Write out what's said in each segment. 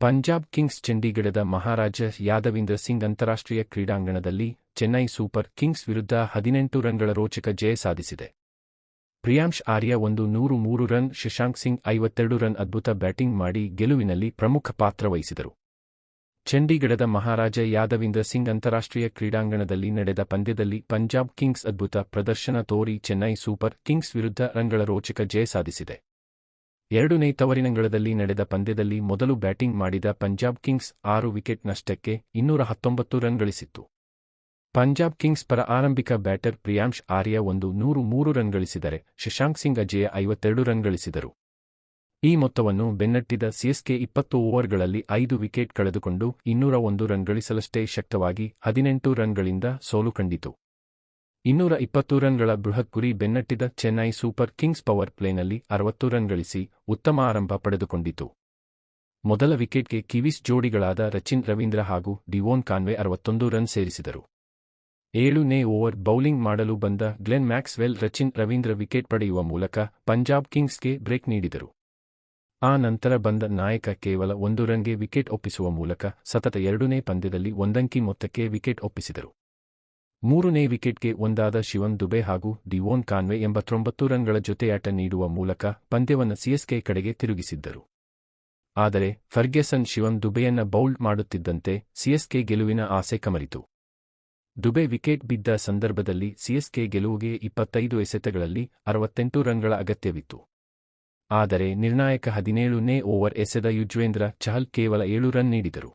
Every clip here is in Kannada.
ಪಂಜಾಬ್ ಕಿಂಗ್ಸ್ ಚಂಡೀಗಢದ ಮಹಾರಾಜ ಯಾದವೀಂದ್ರ ಸಿಂಗ್ ಅಂತಾರಾಷ್ಟ್ರೀಯ ಕ್ರೀಡಾಂಗಣದಲ್ಲಿ ಚೆನ್ನೈ ಸೂಪರ್ ಕಿಂಗ್ಸ್ ವಿರುದ್ಧ ಹದಿನೆಂಟು ರನ್ಗಳ ರೋಚಕ ಜಯ ಸಾಧಿಸಿದೆ. ಪ್ರಿಯಾಂಶ್ ಆರ್ಯ ಒಂದು ನೂರು ಮೂರು ರನ್, ಶಶಾಂಕ್ ಸಿಂಗ್ ಐವತ್ತೆರಡು ರನ್ ಅದ್ಭುತ ಬ್ಯಾಟಿಂಗ್ ಮಾಡಿ ಗೆಲುವಿನಲ್ಲಿ ಪ್ರಮುಖ ಪಾತ್ರ ವಹಿಸಿದರು. ಚಂಡೀಗಢದ ಮಹಾರಾಜ ಯಾದವೀಂದ್ರ ಸಿಂಗ್ ಅಂತಾರಾಷ್ಟ್ರೀಯ ಕ್ರೀಡಾಂಗಣದಲ್ಲಿ ನಡೆದ ಪಂದ್ಯದಲ್ಲಿ ಪಂಜಾಬ್ ಕಿಂಗ್ಸ್ ಅದ್ಭುತ ಪ್ರದರ್ಶನ ತೋರಿ ಚೆನ್ನೈ ಸೂಪರ್ ಕಿಂಗ್ಸ್ ವಿರುದ್ಧ ರನ್ಗಳ ರೋಚಕ ಜಯ ಸಾಧಿಸಿದೆ. ಎರಡನೇ ತವರಿನಂಗಳದಲ್ಲಿ ನಡೆದ ಪಂದ್ಯದಲ್ಲಿ ಮೊದಲು ಬ್ಯಾಟಿಂಗ್ ಮಾಡಿದ ಪಂಜಾಬ್ ಕಿಂಗ್ಸ್ ಆರು ವಿಕೆಟ್ ನಷ್ಟಕ್ಕೆ ಇನ್ನೂರ ಹತ್ತೊಂಬತ್ತು ರನ್ ಗಳಿಸಿತ್ತು. ಪಂಜಾಬ್ ಕಿಂಗ್ಸ್ ಪರ ಆರಂಭಿಕ ಬ್ಯಾಟರ್ ಪ್ರಿಯಾಂಶ್ ಆರ್ಯ ಒಂದು ನೂರು ಮೂರು ರನ್ ಗಳಿಸಿದರೆ ಶಶಾಂಕ್ ಸಿಂಗ್ ಅಜಯ ಐವತ್ತೆರಡು ರನ್ ಗಳಿಸಿದರು. ಈ ಮೊತ್ತವನ್ನು ಬೆನ್ನಟ್ಟಿದ ಸಿಎಸ್ಕೆ ಇಪ್ಪತ್ತು ಓವರ್ಗಳಲ್ಲಿ ಐದು ವಿಕೆಟ್ ಕಳೆದುಕೊಂಡು ಇನ್ನೂರ ಒಂದು ರನ್ ಗಳಿಸಲಷ್ಟೇ ಶಕ್ತವಾಗಿ ಹದಿನೆಂಟು ರನ್ಗಳಿಂದ ಸೋಲು ಕಂಡಿತು. ಇನ್ನೂರ ಇಪ್ಪತ್ತು ರನ್ಗಳ ಬೃಹತ್ ಗುರಿ ಬೆನ್ನಟ್ಟಿದ ಚೆನ್ನೈ ಸೂಪರ್ ಕಿಂಗ್ಸ್ ಪವರ್ ಪ್ಲೇನಲ್ಲಿ ಅರವತ್ತು ರನ್ ಗಳಿಸಿ ಉತ್ತಮ ಆರಂಭ ಪಡೆದುಕೊಂಡಿತು. ಮೊದಲ ವಿಕೆಟ್ಗೆ ಕಿವೀಸ್ ಜೋಡಿಗಳಾದ ರಚಿನ್ ರವೀಂದ್ರ ಹಾಗೂ ಡಿವೋನ್ ಕಾನ್ವೆ ಅರವತ್ತೊಂದು ರನ್ ಸೇರಿಸಿದರು. ಏಳನೇ ಓವರ್ ಬೌಲಿಂಗ್ ಮಾಡಲು ಬಂದ Glenn Maxwell Rachin Ravindra wicket ಪಡೆಯುವ ಮೂಲಕ ಪಂಜಾಬ್ ಕಿಂಗ್ಸ್ಗೆ ಬ್ರೇಕ್ ನೀಡಿದರು. ಆ ನಂತರ ಬಂದ ನಾಯಕ ಕೇವಲ ಒಂದು ರನ್ಗೆ ವಿಕೆಟ್ ಒಪ್ಪಿಸುವ ಮೂಲಕ ಸತತ ಎರಡನೇ ಪಂದ್ಯದಲ್ಲಿ ಒಂದಂಕಿ ಮೊತ್ತಕ್ಕೆ ವಿಕೆಟ್ ಒಪ್ಪಿಸಿದರು. ಮೂರನೇ ವಿಕೆಟ್ಗೆ ಒಂದಾದ ಶಿವನ್ ದುಬೆ ಹಾಗೂ ಡಿವೋನ್ ಕಾನ್ವೆ ಎಂಬತ್ತೊಂಬತ್ತು ರನ್ಗಳ ಜೊತೆಯಾಟ ನೀಡುವ ಮೂಲಕ ಪಂದ್ಯವನ್ನು ಸಿಎಸ್ಕೆ ಕಡೆಗೆ ತಿರುಗಿಸಿದ್ದರು. ಆದರೆ ಫರ್ಗ್ಯಸನ್ ಶಿವನ್ ದುಬೆಯನ್ನ ಬೌಲ್ಡ್ ಮಾಡುತ್ತಿದ್ದಂತೆ ಸಿಎಸ್ಕೆ ಗೆಲುವಿನ ಆಸೆ ಕಮರಿತು. ದುಬೆ ವಿಕೆಟ್ ಬಿದ್ದ ಸಂದರ್ಭದಲ್ಲಿ ಸಿಎಸ್ಕೆ ಗೆಲುವಿಗೆ ಇಪ್ಪತ್ತೈದು ಎಸೆತಗಳಲ್ಲಿ ಅರವತ್ತೆಂಟು ರನ್ಗಳ ಅಗತ್ಯವಿತ್ತು. ಆದರೆ ನಿರ್ಣಾಯಕ ಹದಿನೇಳನೇ ಓವರ್ ಎಸೆದ ಯುಜ್ವೇಂದ್ರ ಚಹಲ್ ಕೇವಲ ಏಳು ರನ್ ನೀಡಿದರು.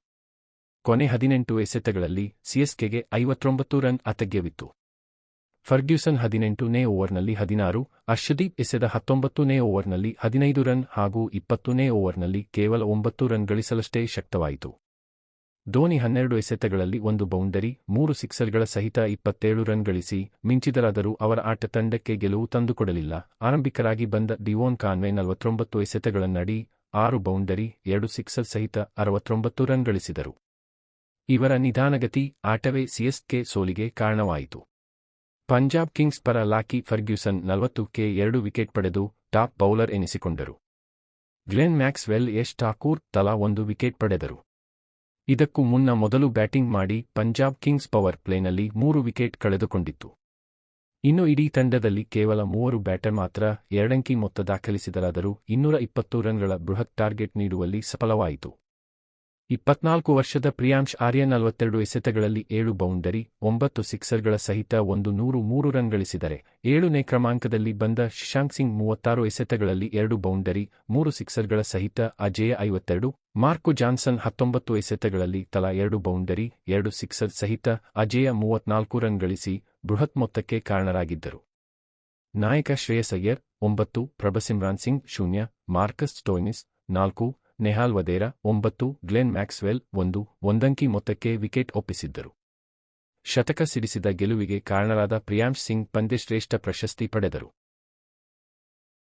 ಕೊನೆ ಹದಿನೆಂಟು ಎಸೆತಗಳಲ್ಲಿ ಸಿಎಸ್ಕೆಗೆ ಐವತ್ತೊಂಬತ್ತು ರನ್ ಅತಗ್ಯವಿತ್ತು. ಫರ್ಗ್ಯೂಸನ್ ಹದಿನೆಂಟನೇ ಓವರ್ನಲ್ಲಿ ಹದಿನಾರು, ಅರ್ಷದೀಪ್ ಎಸೆದ ಹತ್ತೊಂಬತ್ತನೇ ಓವರ್ನಲ್ಲಿ ಹದಿನೈದು ರನ್ ಹಾಗೂ ಇಪ್ಪತ್ತನೇ ಓವರ್ನಲ್ಲಿ ಕೇವಲ ಒಂಬತ್ತು ರನ್ ಗಳಿಸಲಷ್ಟೇ ಶಕ್ತವಾಯಿತು. ಧೋನಿ ಹನ್ನೆರಡು ಎಸೆತಗಳಲ್ಲಿ ಒಂದು ಬೌಂಡರಿ, ಮೂರು ಸಿಕ್ಸರ್ಗಳ ಸಹಿತ ಇಪ್ಪತ್ತೇಳು ರನ್ ಗಳಿಸಿ ಮಿಂಚಿದರಾದರೂ ಅವರ ಆಟ ತಂಡಕ್ಕೆ ಗೆಲುವು ತಂದುಕೊಡಲಿಲ್ಲ. ಆರಂಭಿಕರಾಗಿ ಬಂದ ಡಿವೋನ್ ಕಾನ್ವೆ ನಲವತ್ತೊಂಬತ್ತು ಎಸೆತಗಳನ್ನಡಿ ಆರು ಬೌಂಡರಿ, ಎರಡು ಸಿಕ್ಸರ್ ಸಹಿತ ಅರವತ್ತೊಂಬತ್ತು ರನ್ ಗಳಿಸಿದರು. ಇವರ ನಿಧಾನಗತಿ ಆಟವೇ ಸಿಎಸ್ಕೆ ಸೋಲಿಗೆ ಕಾರಣವಾಯಿತು. ಪಂಜಾಬ್ ಕಿಂಗ್ಸ್ ಪರ ಲಾಕಿ ಫರ್ಗ್ಯೂಸನ್ ನಲವತ್ತಕ್ಕೆ ಎರಡು ವಿಕೆಟ್ ಪಡೆದು ಟಾಪ್ ಬೌಲರ್ ಎನಿಸಿಕೊಂಡರು. ಗ್ಲೆನ್ ಮ್ಯಾಕ್ಸ್ವೆಲ್, ಯಶ್ ಠಾಕೂರ್ ತಲಾ ಒಂದು ವಿಕೆಟ್ ಪಡೆದರು. ಇದಕ್ಕೂ ಮುನ್ನ ಮೊದಲು ಬ್ಯಾಟಿಂಗ್ ಮಾಡಿ ಪಂಜಾಬ್ ಕಿಂಗ್ಸ್ ಪವರ್ ಪ್ಲೇನಲ್ಲಿ ಮೂರು ವಿಕೆಟ್ ಕಳೆದುಕೊಂಡಿತ್ತು. ಇನ್ನು ಇಡೀ ತಂಡದಲ್ಲಿ ಕೇವಲ ಮೂವರು ಬ್ಯಾಟರ್ ಮಾತ್ರ ಎರಡಂಕಿ ಮೊತ್ತ ದಾಖಲಿಸಿದರಾದರೂ ಇನ್ನೂರ ಇಪ್ಪತ್ತು ರನ್ಗಳ ಬೃಹತ್ ಟಾರ್ಗೆಟ್ ನೀಡುವಲ್ಲಿ ಸಫಲವಾಯಿತು. ಇಪ್ಪತ್ನಾಲ್ಕು ವರ್ಷದ ಪ್ರಿಯಾಂಶ್ ಆರ್ಯ ನಲವತ್ತೆರಡು ಎಸೆತಗಳಲ್ಲಿ ಏಳು ಬೌಂಡರಿ, ಒಂಬತ್ತು ಸಿಕ್ಸರ್ಗಳ ಸಹಿತ ಒಂದು ನೂರು ಮೂರು ರನ್ ಗಳಿಸಿದರೆ, ಏಳನೇ ಕ್ರಮಾಂಕದಲ್ಲಿ ಬಂದ ಶಶಾಂಕ್ ಸಿಂಗ್ ಮೂವತ್ತಾರು ಎಸೆತಗಳಲ್ಲಿ ಎರಡು ಬೌಂಡರಿ, ಮೂರು ಸಿಕ್ಸರ್ಗಳ ಸಹಿತ ಅಜೇಯ ಐವತ್ತೆರಡು, ಮಾರ್ಕೊ ಜಾನ್ಸನ್ ಹತ್ತೊಂಬತ್ತು ಎಸೆತಗಳಲ್ಲಿ ತಲಾ ಎರಡು ಬೌಂಡರಿ, ಎರಡು ಸಿಕ್ಸರ್ ಸಹಿತ ಅಜೇಯ ಮೂವತ್ನಾಲ್ಕು ರನ್ ಗಳಿಸಿ ಬೃಹತ್ ಮೊತ್ತಕ್ಕೆ ಕಾರಣರಾಗಿದ್ದರು. ನಾಯಕ ಶ್ರೇಯಸ್ ಅಯ್ಯರ್ ಒಂಬತ್ತು, ಪ್ರಭಸಿಮ್ರಾನ್ ಸಿಂಗ್ ಶೂನ್ಯ, ಮಾರ್ಕಸ್ ಸ್ಟೋಯ್ನಿಸ್ ನಾಲ್ಕು, ನೆಹಾಲ್ ವದೇರಾ ಒಂಬತ್ತು, ಗ್ಲೆನ್ ಮ್ಯಾಕ್ಸ್ವೆಲ್ ಒಂದು, ಒಂದಂಕಿ ಮೊತ್ತಕ್ಕೆ ವಿಕೆಟ್ ಒಪ್ಪಿಸಿದ್ದರು. ಶತಕ ಸಿಡಿಸಿದ ಗೆಲುವಿಗೆ ಕಾರಣರಾದ ಪ್ರಿಯಾಂಶ್ ಸಿಂಗ್ ಪಂದ್ಯಶ್ರೇಷ್ಠ ಪ್ರಶಸ್ತಿ ಪಡೆದರು.